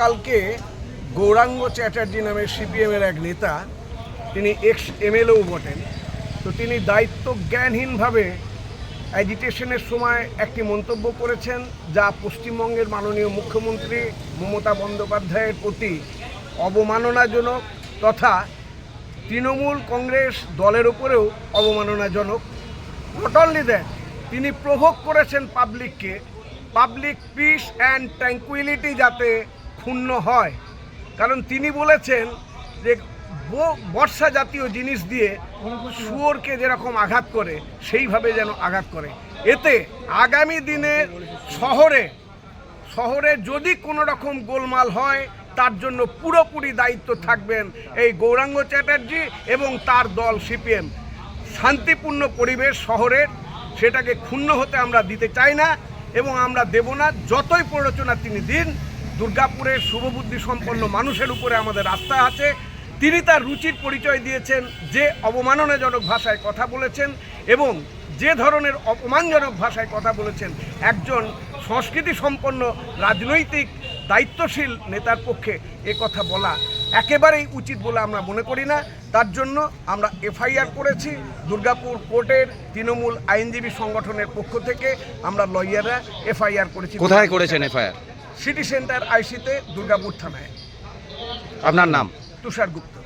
কালকে গৌরাঙ্গ চ্যাটার্জি নামে সিপিএমের এক নেতা, তিনি এক্স এমএলএও বটেন। তো তিনি দায়িত্ব জ্ঞানহীনভাবে অ্যাজিটেশনের সময় একটি মন্তব্য করেছেন, যা পশ্চিমবঙ্গের মাননীয় মুখ্যমন্ত্রী মমতা বন্দ্যোপাধ্যায়ের প্রতি অবমাননাজনক তথা তৃণমূল কংগ্রেস দলের উপরেও অবমাননাজনক। নট অনলি দ্যাট তিনি প্রভোগ করেছেন পাবলিককে পাবলিক পিস অ্যান্ড ট্র্যাঙ্কুইলিটি যাতে ক্ষুণ্ণ হয়। কারণ তিনি বলেছেন যে বর্ষা জাতীয় জিনিস দিয়ে শুয়োরকে যেরকম আঘাত করে, সেইভাবে যেন আঘাত করে। এতে আগামী দিনে শহরে শহরে যদি কোনো রকম গোলমাল হয়, তার জন্য পুরোপুরি দায়িত্ব থাকবেন এই গৌরাঙ্গ চ্যাটার্জি এবং তার দল সিপিএম। শান্তিপূর্ণ পরিবেশ শহরের, সেটাকে ক্ষুণ্ণ হতে আমরা দিতে চাই না এবং আমরা দেব না। যতই প্ররোচনা তিনি দিন দুর্গাপুরের শুভবুদ্ধি সম্পন্ন মানুষের উপরে আমাদের আস্থা আছে। তিনি তার রুচির পরিচয় দিয়েছেন, যে অবমাননাজনক ভাষায় কথা বলেছেন এবং যে ধরনের অপমানজনক ভাষায় কথা বলেছেন, একজন সংস্কৃতি সম্পন্ন রাজনৈতিক দায়িত্বশীল নেতার পক্ষে এ কথা বলা একেবারেই উচিত বলে আমরা মনে করি না। তার জন্য আমরা এফআইআর করেছি, দুর্গাপুর কোর্টের তৃণমূল আইনজীবী সংগঠনের পক্ষ থেকে আমরা লয়াররা এফআইআর করেছি। কোথায় করেছেন এফআইআর? সিটি সেন্টার আইসিতে দুর্গাপুর থানায়। আপনার নাম? তুষার গুপ্ত।